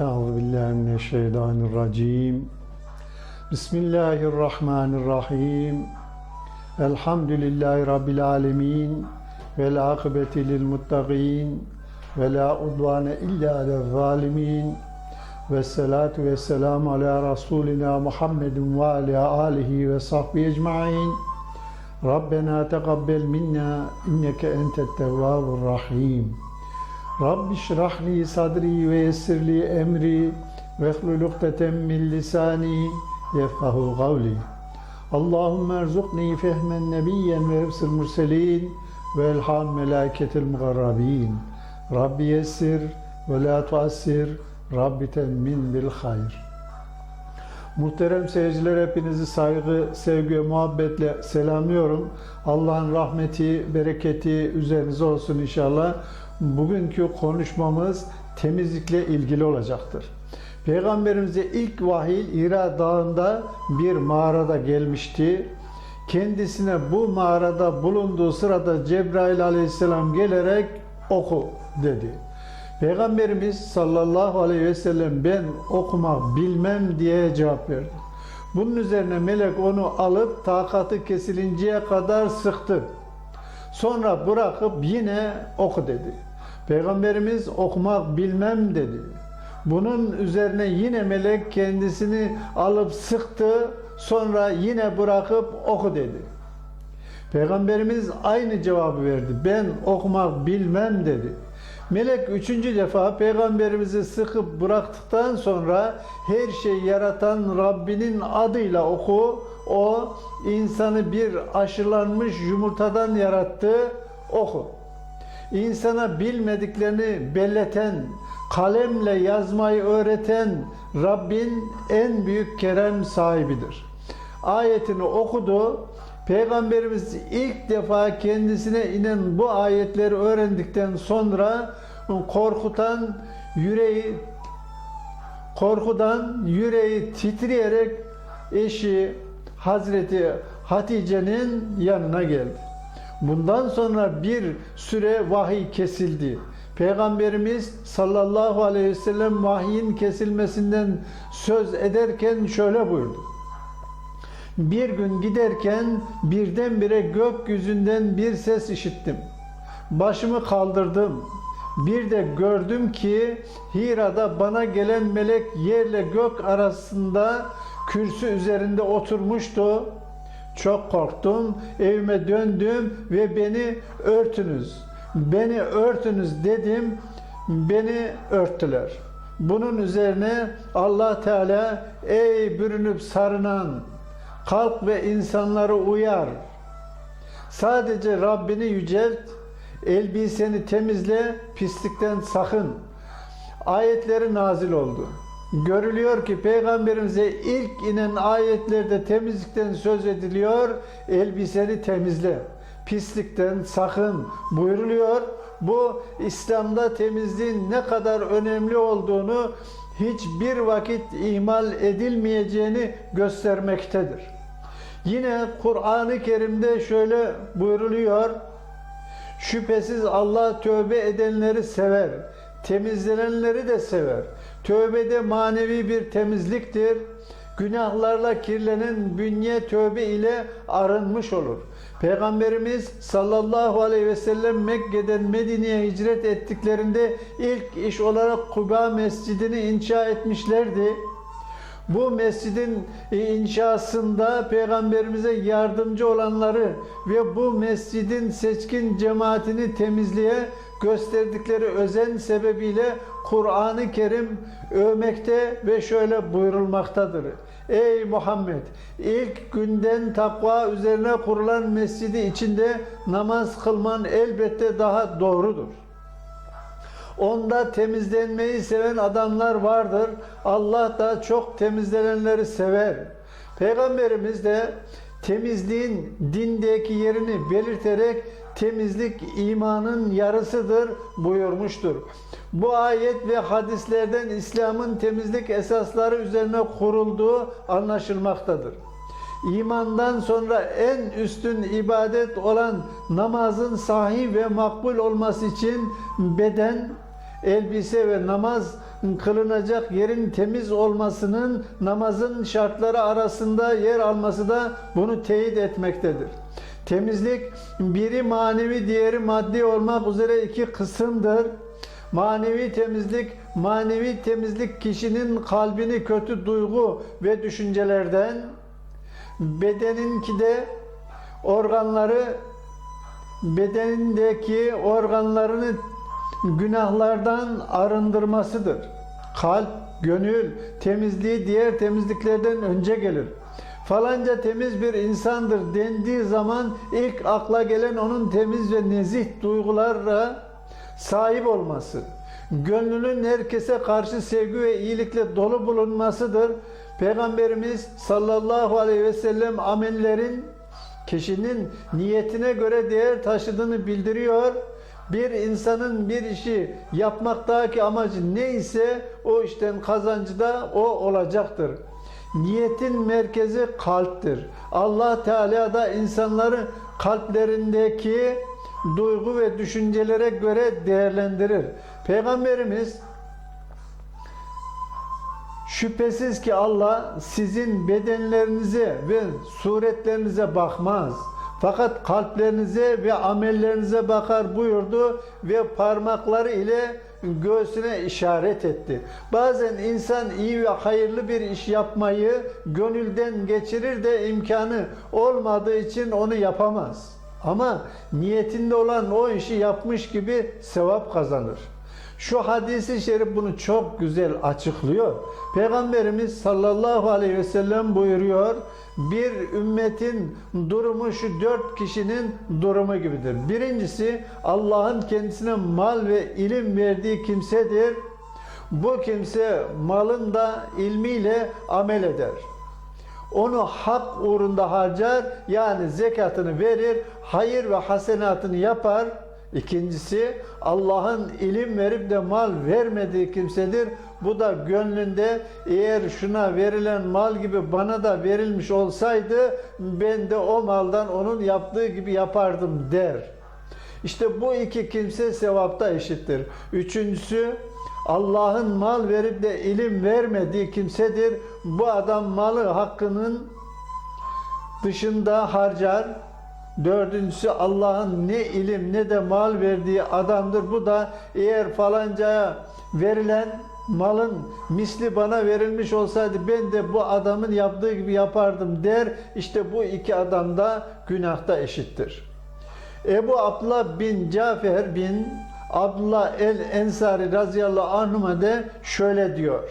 أعوذ بالله من الشيطان الرجيم. بسم الله الرحمن الرحيم. الحمد لله رب العالمين والعاقبة للمتقين ولا عدوان إلا على الظالمين والصلاة والسلام على رسولنا محمد وعلى آله وصحبه أجمعين. ربنا تقبل منا إنك أنت التواب الرحيم. Rabbi şrah li sadri ve yessir li emri ve hlul ukdeten min lisani yefkahu kavli. Allahümme erzukni fehmen nebiyyen ve hıfzıl murselin ve elham melâketil mugarrabin. Rabbi yessir ve la tuassir. Rabbi temmin bil hayr. Muhterem seyirciler hepinizi saygı, sevgi ve muhabbetle selamlıyorum. Allah'ın rahmeti, bereketi üzerinize olsun inşallah. Bugünkü konuşmamız temizlikle ilgili olacaktır. Peygamberimize ilk vahiy İra Dağı'nda bir mağarada gelmişti. Kendisine bu mağarada bulunduğu sırada Cebrail aleyhisselam gelerek oku dedi. Peygamberimiz sallallahu aleyhi ve sellem ben okumak bilmem diye cevap verdi. Bunun üzerine melek onu alıp takatı kesilinceye kadar sıktı. Sonra bırakıp yine oku dedi. Peygamberimiz okumak bilmem dedi. Bunun üzerine yine melek kendisini alıp sıktı. Sonra yine bırakıp oku dedi. Peygamberimiz aynı cevabı verdi. Ben okumak bilmem dedi. Melek üçüncü defa peygamberimizi sıkıp bıraktıktan sonra her şeyi yaratan Rabbinin adıyla oku. O insanı bir aşılanmış yumurtadan yarattı. Oku. İnsana bilmediklerini belleten, kalemle yazmayı öğreten Rabbin en büyük kerem sahibidir. Ayetini okudu. Peygamberimiz ilk defa kendisine inen bu ayetleri öğrendikten sonra korkutan yüreği korkudan yüreği titreyerek eşi Hazreti Hatice'nin yanına geldi. Bundan sonra bir süre vahiy kesildi. Peygamberimiz sallallahu aleyhi ve sellem vahyin kesilmesinden söz ederken şöyle buyurdu. Bir gün giderken birdenbire gökyüzünden bir ses işittim. Başımı kaldırdım. Bir de gördüm ki Hira'da bana gelen melek yerle gök arasında kürsü üzerinde oturmuştu. Çok korktum. Evime döndüm ve beni örtünüz. Beni örtünüz dedim. Beni örttüler. Bunun üzerine Allah Teala ey bürünüp sarınan kalk ve insanları uyar. Sadece Rabbini yücelt, elbiseni temizle, pislikten sakın. Ayetleri nazil oldu. Görülüyor ki Peygamberimize ilk inen ayetlerde temizlikten söz ediliyor, elbiseni temizle, pislikten sakın buyuruluyor. Bu İslam'da temizliğin ne kadar önemli olduğunu hiçbir vakit ihmal edilmeyeceğini göstermektedir. Yine Kur'an-ı Kerim'de şöyle buyruluyor. Şüphesiz Allah tövbe edenleri sever, temizlenenleri de sever. Tövbede manevi bir temizliktir. Günahlarla kirlenen bünye tövbe ile arınmış olur. Peygamberimiz sallallahu aleyhi ve sellem Mekke'den Medine'ye hicret ettiklerinde ilk iş olarak Kuba Mescidini inşa etmişlerdi. Bu mescidin inşasında peygamberimize yardımcı olanları ve bu mescidin seçkin cemaatini temizliğe gösterdikleri özen sebebiyle Kur'an-ı Kerim övmekte ve şöyle buyurulmaktadır. Ey Muhammed! ilk günden takva üzerine kurulan mescidi içinde namaz kılman elbette daha doğrudur. Onda temizlenmeyi seven adamlar vardır. Allah da çok temizlenenleri sever. Peygamberimiz de temizliğin dindeki yerini belirterek temizlik imanın yarısıdır buyurmuştur. Bu ayet ve hadislerden İslam'ın temizlik esasları üzerine kurulduğu anlaşılmaktadır. İmandan sonra en üstün ibadet olan namazın sahih ve makbul olması için beden, elbise ve namaz kılınacak yerin temiz olmasının namazın şartları arasında yer alması da bunu teyit etmektedir. Temizlik biri manevi diğeri maddi olmak üzere iki kısımdır. Manevi temizlik, manevi temizlik kişinin kalbini kötü duygu ve düşüncelerden, bedeninki de organları bedenindeki organlarını günahlardan arındırmasıdır. Kalp, gönül temizliği diğer temizliklerden önce gelir. Falanca temiz bir insandır dendiği zaman ilk akla gelen onun temiz ve nezih duygulara sahip olması. Gönlünün herkese karşı sevgi ve iyilikle dolu bulunmasıdır. Peygamberimiz sallallahu aleyhi ve sellem amellerin kişinin niyetine göre değer taşıdığını bildiriyor. Bir insanın bir işi yapmaktaki amacı neyse o işten kazancı da o olacaktır. Niyetin merkezi kalptir. Allah Teala da insanları kalplerindeki duygu ve düşüncelere göre değerlendirir. Peygamberimiz Şüphesiz ki Allah sizin bedenlerinize ve suretlerinize bakmaz. Fakat kalplerinize ve amellerinize bakar buyurdu ve parmakları ile göğsüne işaret etti. Bazen insan iyi ve hayırlı bir iş yapmayı gönülden geçirir de imkanı olmadığı için onu yapamaz. Ama niyetinde olan o işi yapmış gibi sevap kazanır. Şu hadisi şerif bunu çok güzel açıklıyor. Peygamberimiz sallallahu aleyhi ve sellem buyuruyor. Bir ümmetin durumu şu dört kişinin durumu gibidir. Birincisi Allah'ın kendisine mal ve ilim verdiği kimsedir. Bu kimse malında ilmiyle amel eder. Onu hak uğrunda harcar yani zekatını verir, hayır ve hasenatını yapar. İkincisi Allah'ın ilim verip de mal vermediği kimsedir. Bu da gönlünde eğer şuna verilen mal gibi bana da verilmiş olsaydı ben de o maldan onun yaptığı gibi yapardım der. İşte bu iki kimse sevapta eşittir. Üçüncüsü Allah'ın mal verip de ilim vermediği kimsedir. Bu adam malı hakkının dışında harcar. Dördüncüsü Allah'ın ne ilim ne de mal verdiği adamdır. Bu da eğer falancaya verilen malın misli bana verilmiş olsaydı ben de bu adamın yaptığı gibi yapardım der. İşte bu iki adam da günahta eşittir. Ebu Abdullah bin Cafer bin Abdullah el Ensari razıyallahu anhuma de şöyle diyor.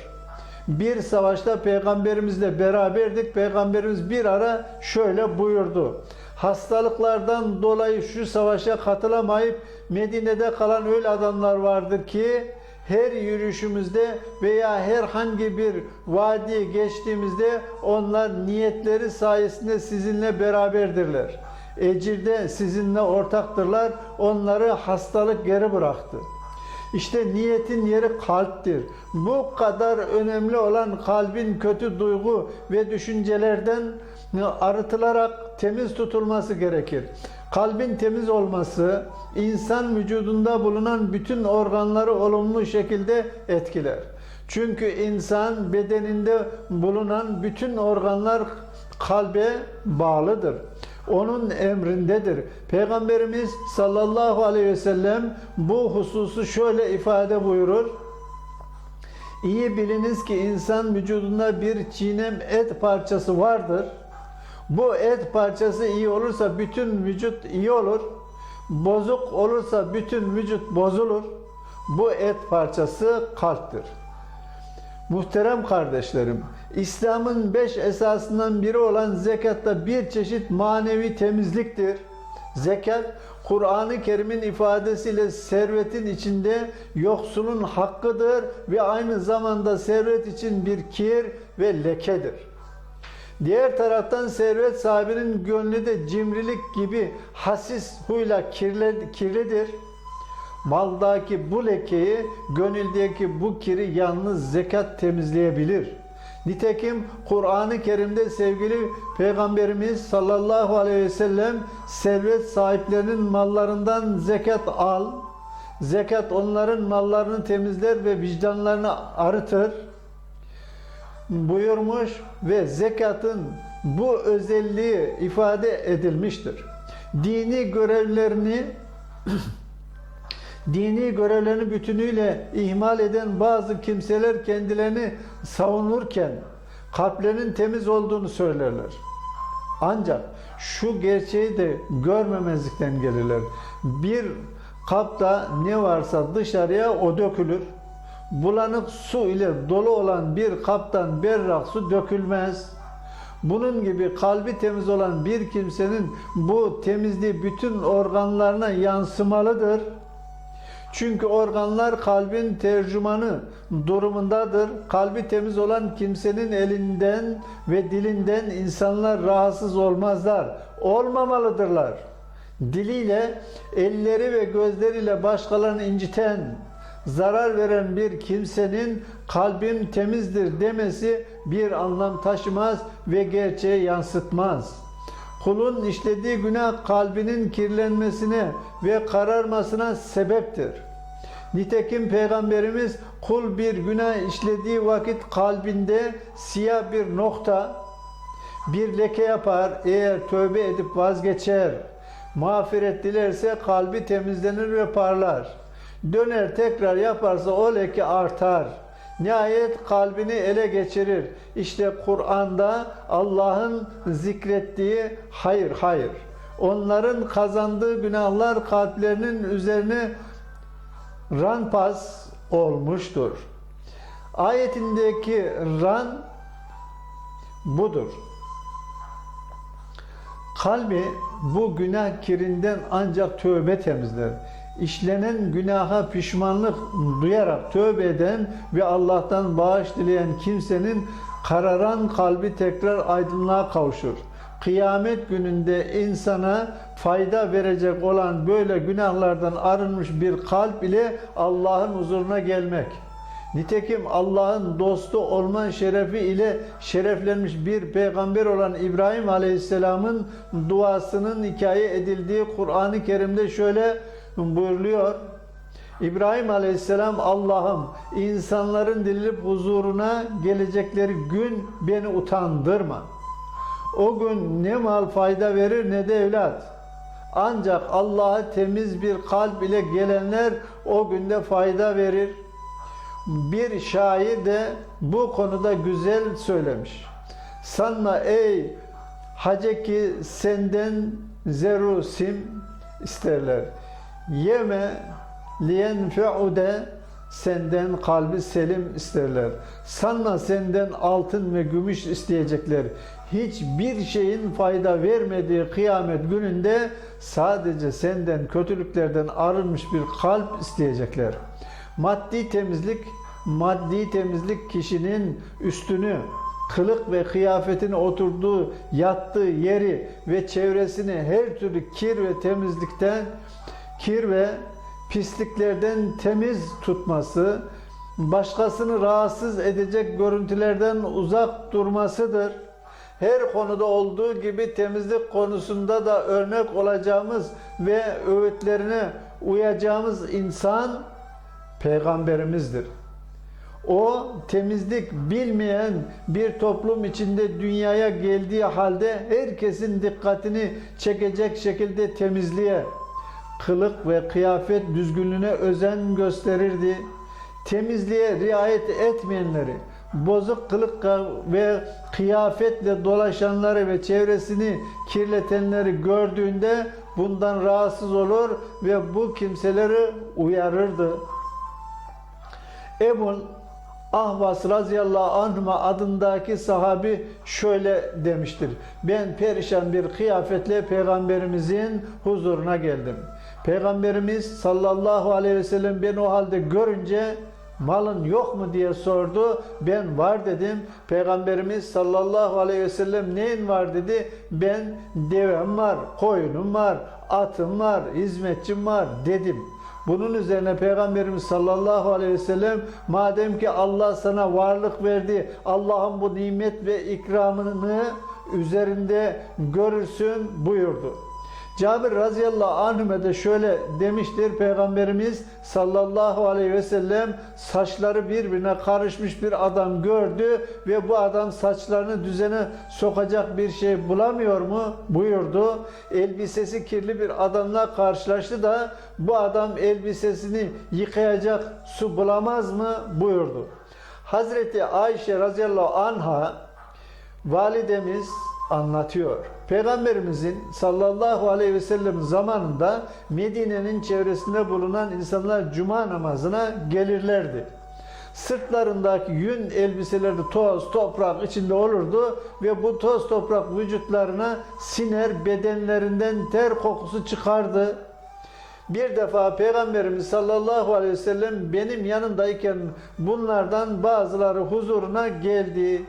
Bir savaşta peygamberimizle beraberdik. Peygamberimiz bir ara şöyle buyurdu. Hastalıklardan dolayı şu savaşa katılamayıp Medine'de kalan öyle adamlar vardır ki her yürüyüşümüzde veya herhangi bir vadiye geçtiğimizde onlar niyetleri sayesinde sizinle beraberdirler. Ecirde sizinle ortaktırlar. Onları hastalık geri bıraktı. İşte niyetin yeri kalptir. Bu kadar önemli olan kalbin kötü duygu ve düşüncelerden arıtılarak temiz tutulması gerekir. Kalbin temiz olması insan vücudunda bulunan bütün organları olumlu şekilde etkiler. Çünkü insan bedeninde bulunan bütün organlar kalbe bağlıdır. Onun emrindedir. Peygamberimiz sallallahu aleyhi ve sellem bu hususu şöyle ifade buyurur. İyi biliniz ki insan vücudunda bir çiğnem et parçası vardır. Bu et parçası iyi olursa bütün vücut iyi olur. Bozuk olursa bütün vücut bozulur. Bu et parçası kalptir. Muhterem kardeşlerim, İslam'ın beş esasından biri olan zekat da bir çeşit manevi temizliktir. Zekat, Kur'an-ı Kerim'in ifadesiyle servetin içinde yoksulun hakkıdır ve aynı zamanda servet için bir kir ve lekedir. Diğer taraftan servet sahibinin gönlü de cimrilik gibi hasis huyla kirli, kirlidir. Maldaki bu lekeyi, gönüldeki bu kiri yalnız zekat temizleyebilir. Nitekim Kur'an-ı Kerim'de sevgili Peygamberimiz sallallahu aleyhi ve sellem servet sahiplerinin mallarından zekat al, Zekat onların mallarını temizler ve vicdanlarını arıtır buyurmuş ve zekatın bu özelliği ifade edilmiştir. Dini görevlerini dini görevlerini bütünüyle ihmal eden bazı kimseler kendilerini savunurken kalplerinin temiz olduğunu söylerler. Ancak şu gerçeği de görmemezlikten gelirler. Bir kapta ne varsa dışarıya o dökülür. Bulanık su ile dolu olan bir kaptan berrak su dökülmez. Bunun gibi kalbi temiz olan bir kimsenin bu temizliği bütün organlarına yansımalıdır. Çünkü organlar kalbin tercümanı durumundadır. Kalbi temiz olan kimsenin elinden ve dilinden insanlar rahatsız olmazlar. Olmamalıdırlar. Diliyle, elleri ve gözleriyle başkalarını inciten, zarar veren bir kimsenin kalbim temizdir demesi bir anlam taşımaz ve gerçeği yansıtmaz. Kulun işlediği günah kalbinin kirlenmesine ve kararmasına sebeptir. Nitekim Peygamberimiz kul bir günah işlediği vakit kalbinde siyah bir nokta, bir leke yapar. Eğer tövbe edip vazgeçer, mağfiret dilerse kalbi temizlenir ve parlar. Döner tekrar yaparsa o leke artar. Nihayet kalbini ele geçirir. İşte Kur'an'da Allah'ın zikrettiği hayır hayır. Onların kazandığı günahlar kalplerinin üzerine ranpas olmuştur. Ayetindeki ran budur. Kalbi bu günah kirinden ancak tövbe temizler. İşlenen günaha pişmanlık duyarak tövbe eden ve Allah'tan bağış dileyen kimsenin kararan kalbi tekrar aydınlığa kavuşur. Kıyamet gününde insana fayda verecek olan böyle günahlardan arınmış bir kalp ile Allah'ın huzuruna gelmek. Nitekim Allah'ın dostu olma şerefi ile şereflenmiş bir peygamber olan İbrahim Aleyhisselam'ın duasının hikaye edildiği Kur'an-ı Kerim'de şöyle buyuruluyor. İbrahim Aleyhisselam Allah'ım insanların dirilip huzuruna gelecekleri gün beni utandırma. O gün ne mal fayda verir ne de evlat. Ancak Allah'a temiz bir kalp ile gelenler o günde fayda verir. Bir şair de bu konuda güzel söylemiş. Sanma ey hace ki senden zeru sim isterler. Yeme liyenfe'ude senden kalbi selim isterler. Sanma senden altın ve gümüş isteyecekler. Hiçbir şeyin fayda vermediği kıyamet gününde sadece senden kötülüklerden arınmış bir kalp isteyecekler. Maddi temizlik, maddi temizlik kişinin üstünü, kılık ve kıyafetine oturduğu, yattığı yeri ve çevresini her türlü kir ve temizlikten, kir ve pisliklerden temiz tutması, başkasını rahatsız edecek görüntülerden uzak durmasıdır. Her konuda olduğu gibi temizlik konusunda da örnek olacağımız ve öğütlerine uyacağımız insan peygamberimizdir. O temizlik bilmeyen bir toplum içinde dünyaya geldiği halde herkesin dikkatini çekecek şekilde temizliğe, kılık ve kıyafet düzgünlüğüne özen gösterirdi. Temizliğe riayet etmeyenleri, bozuk kılık ve kıyafetle dolaşanları ve çevresini kirletenleri gördüğünde bundan rahatsız olur ve bu kimseleri uyarırdı. Ebul Ahvas radıyallahu anhuma adındaki sahabi şöyle demiştir. Ben perişan bir kıyafetle peygamberimizin huzuruna geldim. Peygamberimiz sallallahu aleyhi ve sellem beni o halde görünce malın yok mu diye sordu. Ben var dedim. Peygamberimiz sallallahu aleyhi ve sellem neyin var dedi. Ben devem var, koyunum var, atım var, hizmetçim var dedim. Bunun üzerine Peygamberimiz sallallahu aleyhi ve sellem madem ki Allah sana varlık verdi, Allah'ın bu nimet ve ikramını üzerinde görürsün buyurdu. Cabir radıyallahu anhüme de şöyle demiştir Peygamberimiz sallallahu aleyhi ve sellem saçları birbirine karışmış bir adam gördü ve bu adam saçlarını düzene sokacak bir şey bulamıyor mu buyurdu. Elbisesi kirli bir adamla karşılaştı da bu adam elbisesini yıkayacak su bulamaz mı buyurdu. Hazreti Ayşe radıyallahu anha validemiz anlatıyor. Peygamberimizin sallallahu aleyhi ve sellem zamanında Medine'nin çevresinde bulunan insanlar cuma namazına gelirlerdi. Sırtlarındaki yün elbiseleri toz, toprak içinde olurdu ve bu toz toprak vücutlarına siner, bedenlerinden ter kokusu çıkardı. Bir defa Peygamberimiz sallallahu aleyhi ve sellem benim yanımdayken bunlardan bazıları huzuruna geldi.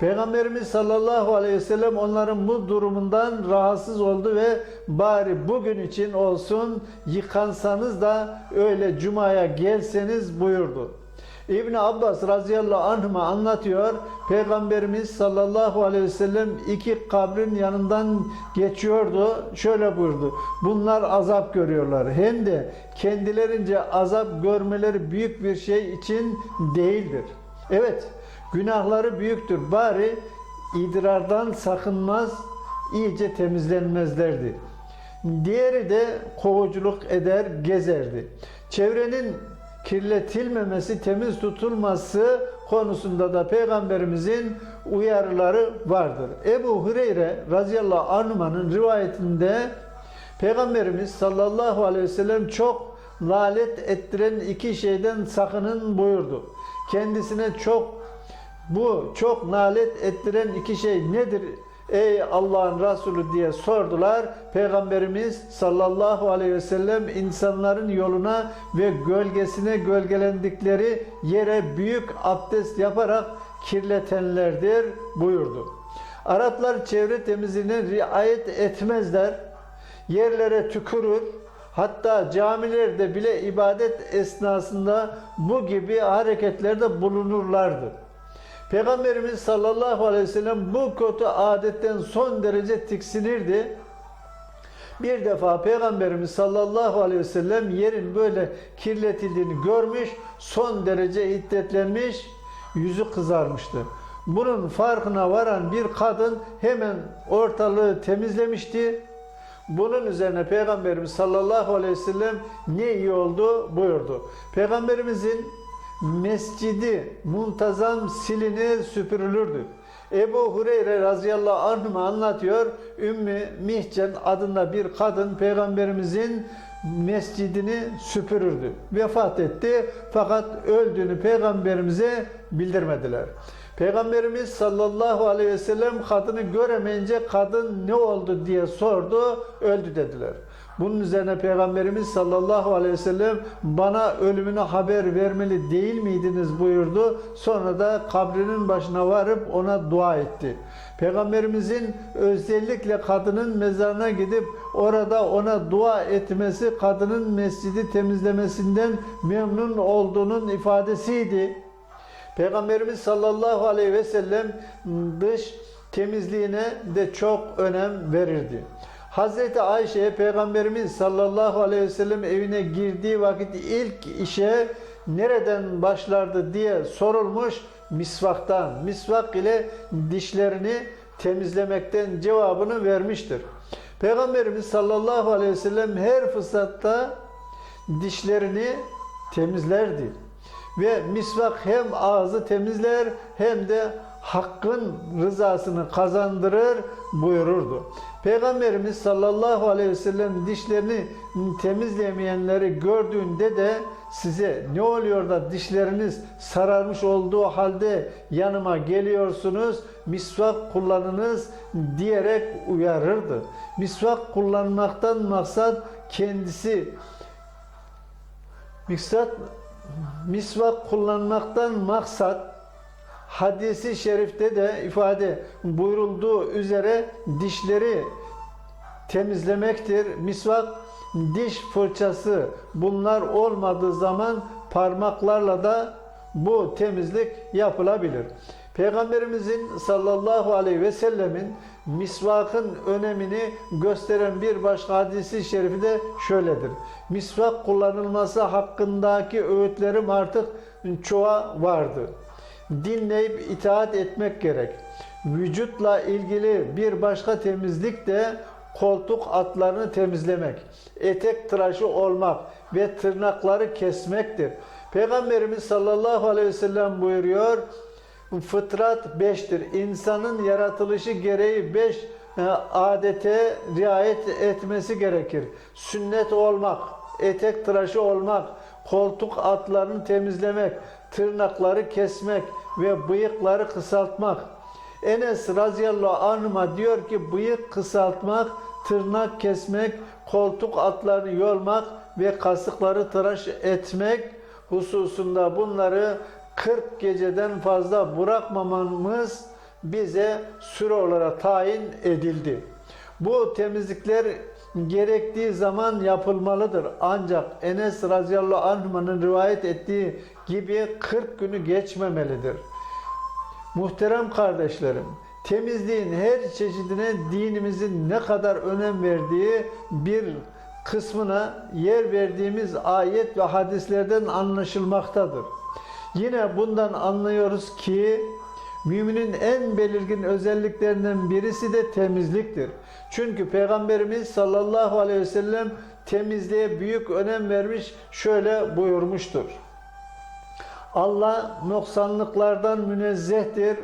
Peygamberimiz sallallahu aleyhi ve sellem onların bu durumundan rahatsız oldu ve bari bugün için olsun yıkansanız da öyle cumaya gelseniz buyurdu. İbn Abbas radıyallahu anhuma anlatıyor. Peygamberimiz sallallahu aleyhi ve sellem iki kabrin yanından geçiyordu. Şöyle buyurdu. Bunlar azap görüyorlar. Hem de kendilerince azap görmeleri büyük bir şey için değildir. Evet, günahları büyüktür. Bari idrardan sakınmaz, iyice temizlenmezlerdi. Diğeri de kovuculuk eder, gezerdi. Çevrenin kirletilmemesi, temiz tutulması konusunda da Peygamberimizin uyarıları vardır. Ebu Hureyre radıyallahu anh'ın rivayetinde Peygamberimiz sallallahu aleyhi ve sellem çok lalet ettiren iki şeyden sakının buyurdu. Kendisine çok bu çok nalet ettiren iki şey nedir ey Allah'ın Resulü diye sordular. Peygamberimiz sallallahu aleyhi ve sellem insanların yoluna ve gölgesine gölgelendikleri yere büyük abdest yaparak kirletenlerdir buyurdu. Araplar çevre temizliğine riayet etmezler. Yerlere tükürür. Hatta camilerde bile ibadet esnasında bu gibi hareketlerde bulunurlardı. Peygamberimiz sallallahu aleyhi ve sellem bu kötü adetten son derece tiksinirdi. Bir defa Peygamberimiz sallallahu aleyhi ve sellem yerin böyle kirletildiğini görmüş, son derece hiddetlenmiş, yüzü kızarmıştı. Bunun farkına varan bir kadın hemen ortalığı temizlemişti. Bunun üzerine Peygamberimiz sallallahu aleyhi ve sellem ne iyi oldu buyurdu. Peygamberimizin mescidi muntazam silinir süpürülürdü. Ebu Hureyre radıyallahu anh anlatıyor. Ümmü Mihcen adında bir kadın peygamberimizin mescidini süpürürdü. Vefat etti fakat öldüğünü peygamberimize bildirmediler. Peygamberimiz sallallahu aleyhi ve sellem kadını göremeyince kadın ne oldu diye sordu. Öldü dediler. Bunun üzerine Peygamberimiz sallallahu aleyhi ve sellem bana ölümünü haber vermeli değil miydiniz buyurdu. Sonra da kabrinin başına varıp ona dua etti. Peygamberimizin özellikle kadının mezarına gidip orada ona dua etmesi kadının mescidi temizlemesinden memnun olduğunun ifadesiydi. Peygamberimiz sallallahu aleyhi ve sellem dış temizliğine de çok önem verirdi. Hazreti Ayşe'ye Peygamberimiz sallallahu aleyhi ve sellem evine girdiği vakit ilk işe nereden başlardı diye sorulmuş misvaktan. Misvak ile dişlerini temizlemekten cevabını vermiştir. Peygamberimiz sallallahu aleyhi ve sellem her fırsatta dişlerini temizlerdi. Ve misvak hem ağzı temizler hem de hakkın rızasını kazandırır buyururdu. Peygamberimiz sallallahu aleyhi ve sellem dişlerini temizlemeyenleri gördüğünde de size ne oluyor da dişleriniz sararmış olduğu halde yanıma geliyorsunuz misvak kullanınız diyerek uyarırdı. Misvak kullanmaktan maksat kendisi Miksat, misvak kullanmaktan maksat hadisi şerifte de ifade buyurulduğu üzere dişleri temizlemektir. Misvak, diş fırçası bunlar olmadığı zaman parmaklarla da bu temizlik yapılabilir. Peygamberimizin sallallahu aleyhi ve sellemin misvakın önemini gösteren bir başka hadisi şerifi de şöyledir. Misvak kullanılması hakkındaki öğütlerim artık çoğa vardı. Dinleyip itaat etmek gerek. Vücutla ilgili bir başka temizlik de koltuk atlarını temizlemek, etek tıraşı olmak ve tırnakları kesmektir. Peygamberimiz sallallahu aleyhi ve sellem buyuruyor, fıtrat beştir. İnsanın yaratılışı gereği beş e, adete riayet etmesi gerekir. Sünnet olmak, etek tıraşı olmak, koltuk atlarını temizlemek, tırnakları kesmek ve bıyıkları kısaltmak. Enes razıyallahu anh'a diyor ki bıyık kısaltmak, tırnak kesmek, koltuk atlarını yolmak ve kasıkları tıraş etmek hususunda bunları 40 geceden fazla bırakmamamız bize süre olarak tayin edildi. Bu temizlikler gerektiği zaman yapılmalıdır. Ancak Enes radıyallahu anh'ın rivayet ettiği gibi 40 günü geçmemelidir. Muhterem kardeşlerim, temizliğin her çeşidine dinimizin ne kadar önem verdiği bir kısmına yer verdiğimiz ayet ve hadislerden anlaşılmaktadır. Yine bundan anlıyoruz ki müminin en belirgin özelliklerinden birisi de temizliktir. Çünkü Peygamberimiz sallallahu aleyhi ve sellem temizliğe büyük önem vermiş şöyle buyurmuştur. Allah noksanlıklardan münezzehtir,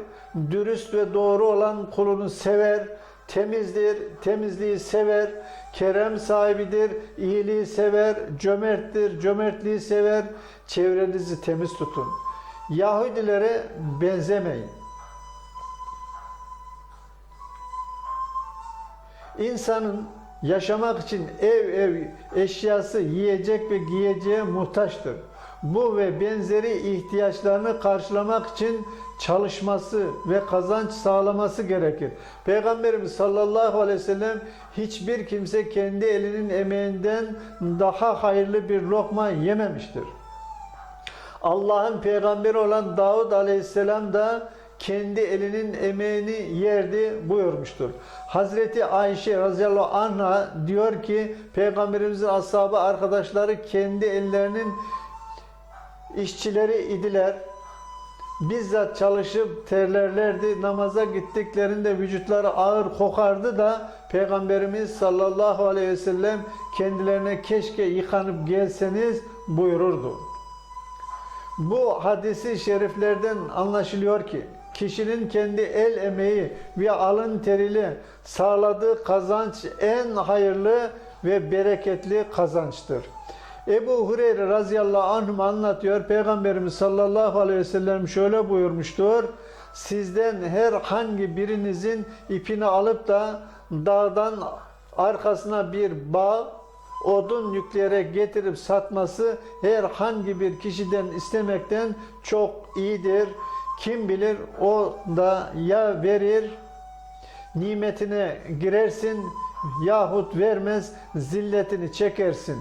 dürüst ve doğru olan kulunu sever, temizdir, temizliği sever, kerem sahibidir, iyiliği sever, cömerttir, cömertliği sever, çevrenizi temiz tutun. Yahudilere benzemeyin. İnsanın yaşamak için ev ev eşyası yiyecek ve giyeceğe muhtaçtır. Bu ve benzeri ihtiyaçlarını karşılamak için çalışması ve kazanç sağlaması gerekir. Peygamberimiz sallallahu aleyhi ve sellem hiçbir kimse kendi elinin emeğinden daha hayırlı bir lokma yememiştir. Allah'ın peygamberi olan Davud aleyhisselam da kendi elinin emeğini yerdi buyurmuştur. Hazreti Ayşe radıyallahu anha diyor ki Peygamberimizin ashabı arkadaşları kendi ellerinin işçileri idiler. Bizzat çalışıp terlerlerdi. Namaza gittiklerinde vücutları ağır kokardı da Peygamberimiz sallallahu aleyhi ve sellem kendilerine keşke yıkanıp gelseniz buyururdu. Bu hadisi şeriflerden anlaşılıyor ki kişinin kendi el emeği ve alın teriyle sağladığı kazanç en hayırlı ve bereketli kazançtır. Ebu Hureyre razıyallahu anh anlatıyor. Peygamberimiz sallallahu aleyhi ve sellem şöyle buyurmuştur. Sizden herhangi birinizin ipini alıp da dağdan arkasına bir bağ odun yükleyerek getirip satması herhangi bir kişiden istemekten çok iyidir. Kim bilir o da ya verir nimetine girersin yahut vermez zilletini çekersin.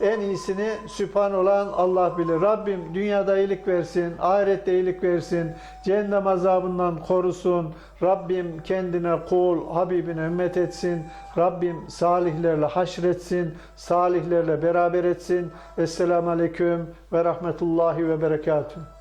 En iyisini sübhan olan Allah bilir. Rabbim dünyada iyilik versin, ahirette iyilik versin, cehennem azabından korusun. Rabbim kendine kul, Habibine ümmet etsin. Rabbim salihlerle haşretsin, salihlerle beraber etsin. Esselamu Aleyküm ve Rahmetullahi ve Berekatuhu.